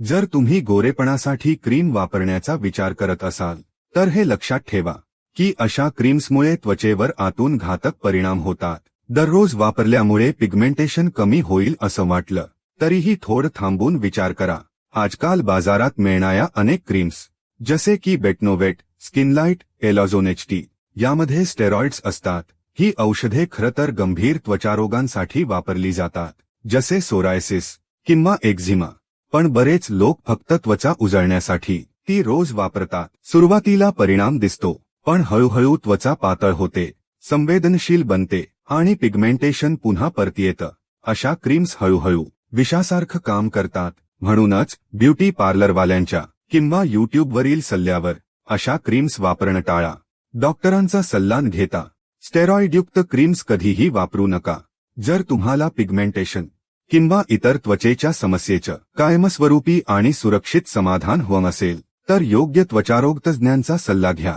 जर तुम्ही गोरेपणासाठी क्रीम वापरण्याचा विचार करत असाल तर हे लक्षात ठेवा की अशा क्रीम्समुळे त्वचेवर आतून घातक परिणाम होतात. दररोज वापरल्यामुळे पिगमेंटेशन कमी होईल असं वाटलं तरीही थोड थांबून विचार करा. आजकाल बाजारात मिळणाऱ्या अनेक क्रीम्स जसे की बेटनोवेट स्किनलाइट एलॉझोनेचटी यामध्ये स्टेरॉइड्स असतात. ही औषधे खरं तर गंभीर त्वचारोगांसाठी वापरली जातात जसे सोरायसिस किंवा एक्झिमा. पण बरेच लोक फक्त त्वचा उजळण्यासाठी ती रोज वापरतात. सुरुवातीला परिणाम दिसतो पण हळूहळू त्वचा पातळ होते संवेदनशील बनते आणि पिगमेंटेशन पुन्हा परत येतं. अशा क्रीम्स हळूहळू विषासारखं काम करतात. म्हणूनच ब्युटी पार्लरवाल्यांच्या किंवा युट्यूबवरील सल्ल्यावर अशा क्रीम्स वापरणं टाळा. डॉक्टरांचा सल्ला न घेता स्टेरॉइडयुक्त क्रीम्स कधीही वापरू नका. जर तुम्हाला पिगमेंटेशन किंवा इतर त्वचेच्या समस्येचं कायमस्वरूपी आणि सुरक्षित समाधान होऊन असेल तर योग्य त्वचारोग तज्ज्ञांचा सल्ला घ्या.